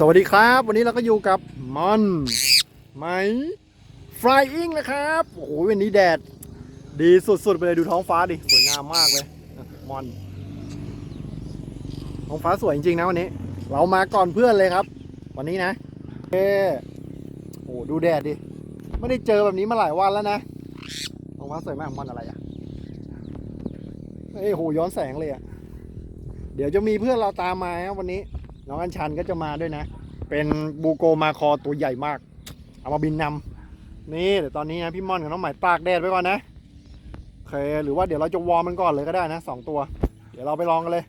สวัสดีครับ วันนี้เราก็อยู่กับมอนไหม flying นะครับโอ้โหวันนี้แดด ดีสุดๆไปเลยดูท้องฟ้าดิสวยงามมากเลยมอนท้องฟ้าสวยจริงๆนะวันนี้ เรามาก่อนเพื่อนเลยครับ วันนี้นะเอโอ้โหดูแดดดิไม่ได้เจอแบบนี้มาหลายวันแล้วนะท้องฟ้าสวยมากมอนอะไรอะเอ้โหย้อนแสงเลยอะเดี๋ยวจะมีเพื่อนเราตามมาครับวันนี้ น้องอัญชันก็จะมาด้วยนะ เป็นบูโกมาคอตัวใหญ่มาก เอามาบินนำนี่เดี๋ยวตอนนี้นะพี่ม่อนกับน้องใหม่ตากแดดไว้ก่อนนะโอเคหรือว่าเดี๋ยวเราจะวอร์มมันก่อนเลยก็ได้นะสองตัว เดี๋ยวเราไปลองกันเลย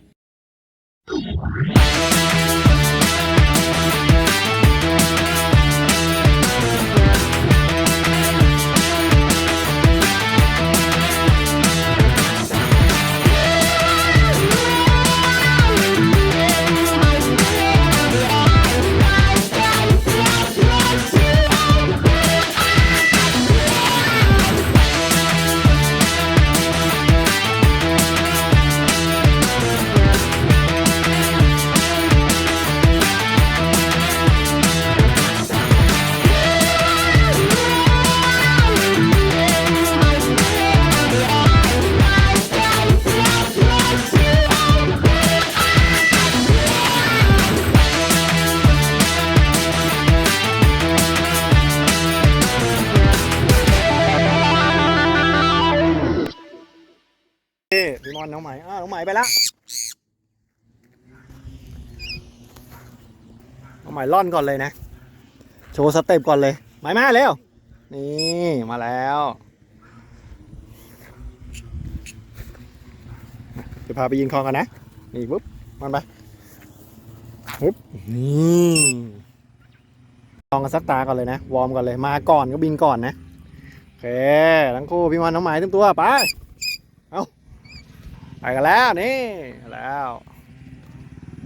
พี่มอนน้องใหม่อ้าวน้องใหม่ไปและน้องใหม่ล่อนก่อนเลยนะ โชว์สเต็ปก่อนเลยใหม่มาเร็ว นี่มาแล้วจะพาไปยิงคองกันนะ นี่ปุ๊บ มันไปปุ๊บ นี่ลองกันสักตาก่อนเลยนะ วอร์มก่อนเลย มาก่อนก็บินก่อนนะ โอเค ทั้งคู่พี่มันน้องหมายเต็มตัว ไป ไปกันแล้วนี่แล้ว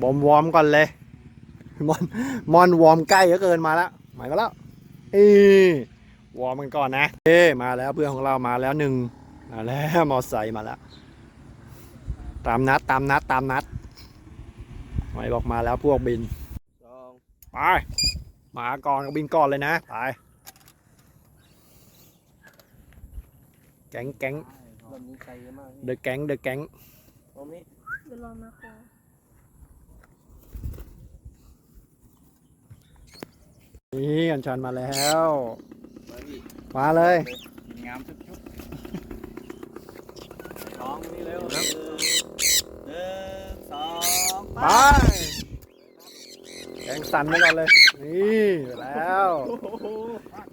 บอมวอร์มก่อนเลยมอนมอนวอร์มใกล้ก็เกินมาแล้วหมายก็แล้วอีวอร์มกันก่อนนะเอ้มาแล้วเพื่อนของเรามาแล้วหนึ่งมาแล้วมอไซค์มาแล้ว ตามนัดตามนัดตามนัดหมายบอกมาแล้วพวกบินไปมาก่อนก็บินก่อนเลยนะไปแก๊งแก๊ง ลำนี้ไกลมากเดอะแก๊งเดอะแก๊งตรงนี้เดี๋ยวรอมาคอนี่อัญชันมาแล้ว มาพี่มาเลยกินงามชุบชุบน้องนี่เร็วหนึ่งหนึ่งสองไปแก๊งสั่นไปก่อนเลย นี่ไปแล้ว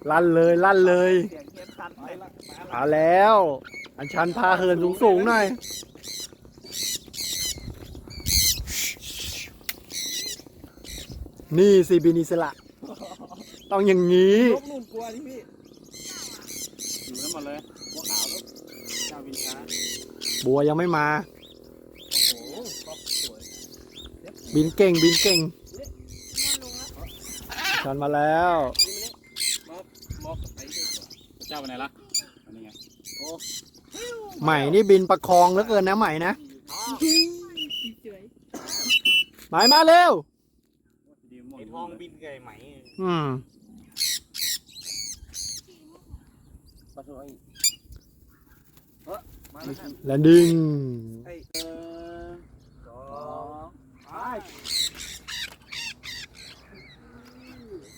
ลั่นเลยลั่นเลยเสียงเทียนสั่นไปละเอาแล้ว อัญชันพาเหินสูงสูงๆหน่อย นี่ซีบินิสละ ต้องอย่างนี้ลูกนุ่นกลัวที่พี่อยู่นั่นหมดเลยหัวขาวลูกเจ้าวินช้าบัวยังไม่มา โอ้โหก๊อกสวยบินเก่งบินเก่งมอนลงแล้วชันมาแล้วม็อกม็อกไปด้วยก่อนเจ้าไปไหนล่ะอันนี้ไงโอ้ ใหม่นี่บินประคองเหลือเกินนะใหม่นะเฉยใหม่มาเร็วไอ้ทองบินไก่ไหมอืมปลาสวยเฮ้ยมาแล้วครับแลนดิ้งไอ้เออสองไป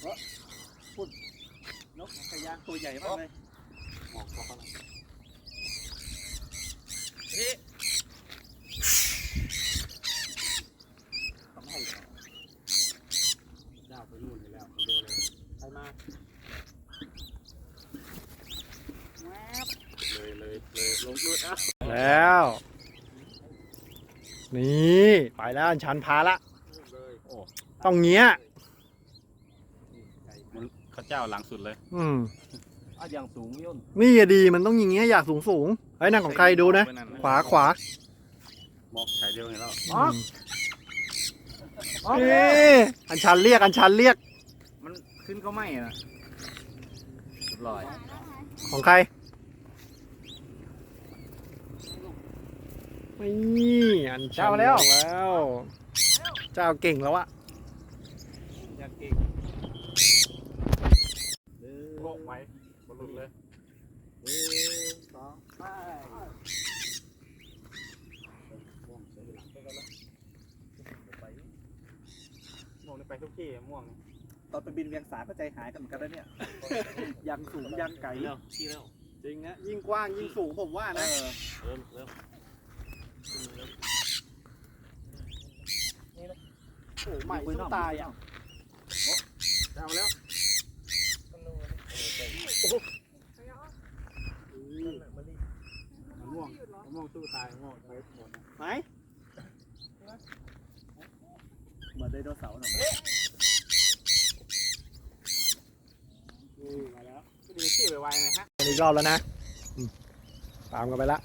เฮ้ยพุ่นนกกระยางตัวใหญ่มากเลย หมอกเข้าไปนี่ต้อยู่แล้วเร็วเลยใครมาแวบเลยเลยเลยลงนู่นอะแล้ว นี่ไปแล้วอัญชันพาละโอ้ต้องเงี้ยมันข้าเจ้าหลังสุดเลย อืม อะอย่างสูงย่นนี่อะดีมันต้องอย่างเงี้ยอยากสูงสูงๆเฮ้ยนั่นของใครดูนะ ขวาขวาบอกใช้เดียวเห็นแล้วอืมนี่อัญชันเรียกอัญชันเรียกมันขึ้นก็ไม่อะเรียบร้อยของใครนี่อัญชันเจ้ามาแล้วแล้วเจ้าเก่งแล้วอะใหญ่อยากเก่งโอ้ไว้ บอลลุดเลยหนึ่งสองไปม่วงนี่ไปทุกที่ม่วงตอนไปบินเวียงสาก็ใจหายกันเหมือนกันแล้วเนี่ยยังสูงยังไกลเร็วขี้เร็วจริงนะยิ่งกว้างยิ่งสูงผมว่านะเริ่มเริ่มโอ้ใหม่สู้ตายอะเอาแล้ว วงม่วงสู้ตายม่วงไปหมดไหมเหมือนไดโนเสาร์หน่อยนี่มาแล้วดูชื่อไวๆนะฮะอีกรอบแล้วนะอืมตามกันไปละ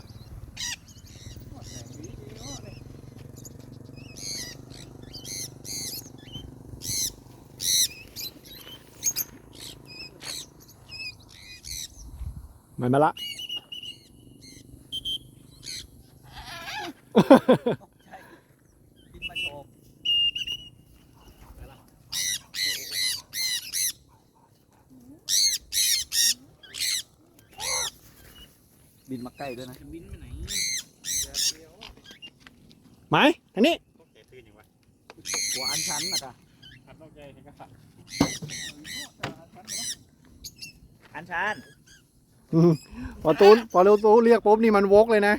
มันมาละ บินมาโชว์บินมาใกล้ด้วยนะ บินไปไหนไหมทางนี้ต้องเตะตื่นอย่างวะหัวอันชันนะจ๊ะขัดนอกใจเห็นก็ขัดอันชันอืมพอตูนพอเร็วตูนเรียกปุ๊บนี่มันวกเลยนะ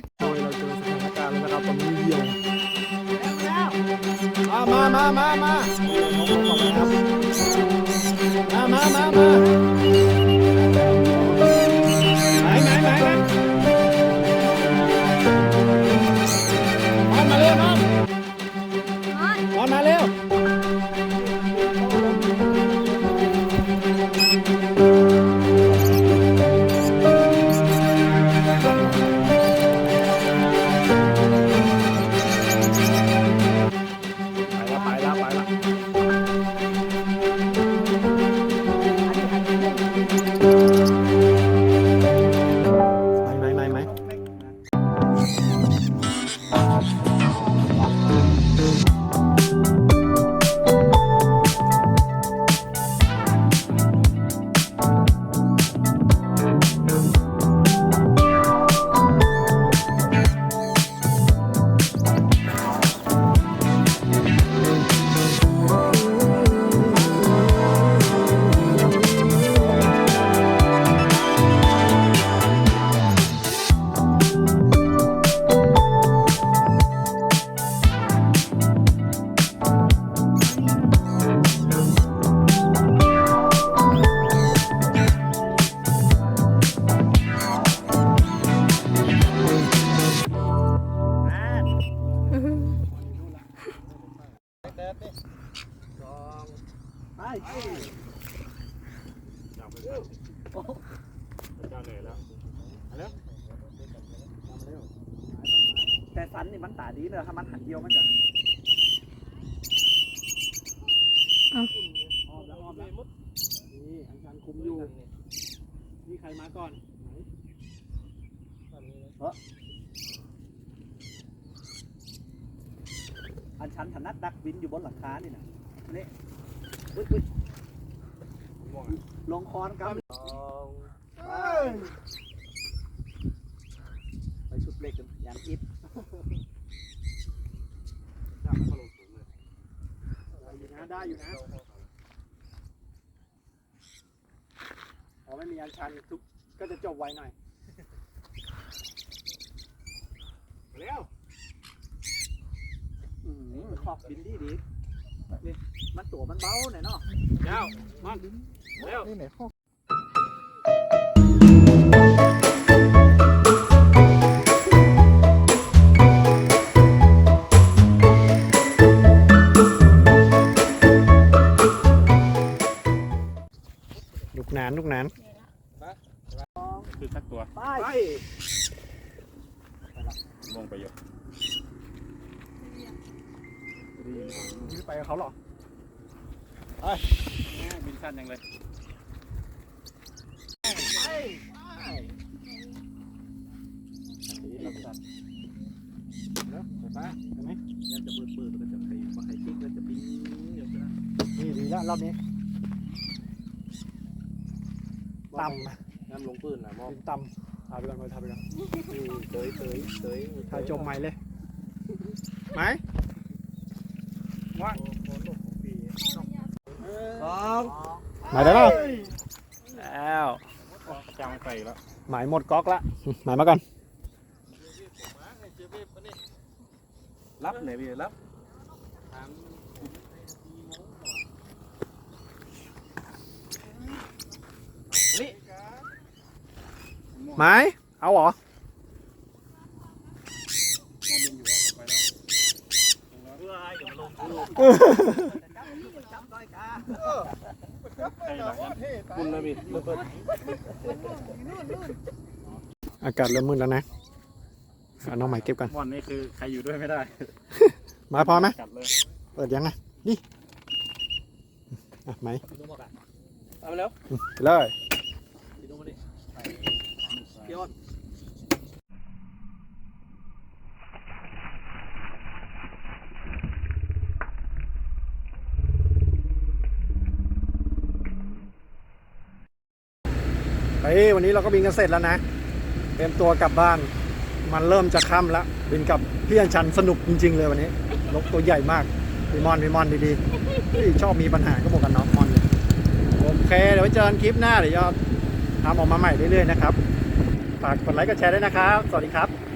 มามามามามามามามา แต่สันนี่มันตาดีเนอะถ้ามันหันเดียวมันจะอ้อมแล้วอ้อมแล้วนี่อันชันคุมอยู่นี่ใครมาก่อนไหนอันชันถนัดดักบินอยู่บนหลังคานี่นะนี่อุ๊ยอุ๊ยม่วงลงคอนครับไปชุดเล็กกันยางอิด จับแล้วก็ลงสูงเลยได้อยู่นะได้อยู่นะพอไม่มีอันชันทุกก็จะจบไวหน่อยไปแล้วอืมขอบบินดีดีนี่มันตัวมันเบาหน่อยเนาะเจ้ามันเร็ว นี่ไหนพ่อลูกนานลูกนานคือสักตัวไปลงไปเยอะนี่ไปกับเขาเหรอบินสั้นยังเลยแล้วไปไปไหมยังจะเบิดเบิดแล้วจะไปมาไข่ติ๊กแล้วจะบินเดี๋ยวจะนี่ดีแล้วรอบนี้ ต่ำนะน้ำลงปืนนะมองบินต่ำถ่ายไปก่อนถ่ายไปก่อนเตยเตยเตยถ่ายจมไหมเลยไหมสองหมายได้เปล่าแล้วจางไปแล้วหมายหมดก๊อกละหมายมาก่อนรับไหนพี่รับ หมายเอาเหรอใช่หลังนั้นคุณนะพี่อากาศเริ่มมืดแล้วนะเอาน้องใหม่เก็บกันบอลนี่คือใครอยู่ด้วยไม่ได้หมายพอไหมกัดเลยเปิดยังไงนี่อะไหมเอาไปแล้วไปเลยดู มาดิพี่อ้นเฮ้ยวันนี้เราก็บินกันเสร็จแล้วนะ เตรียมตัวกลับบ้าน มันเริ่มจะค่ำแล้ว บินกับพี่อัญชันสนุกจริง ๆ เลยวันนี้นกตัวใหญ่มากมีมอนมีมอนดีๆชอบมีปัญหาก็บอกกันน้องมอนเลยโอเค เดี๋ยวเจอกันคลิปหน้าเดี๋ยว ทำออกมาใหม่เรื่อยๆนะครับ ฝากกดไลค์กดแชร์ด้วยนะครับ สวัสดีครับ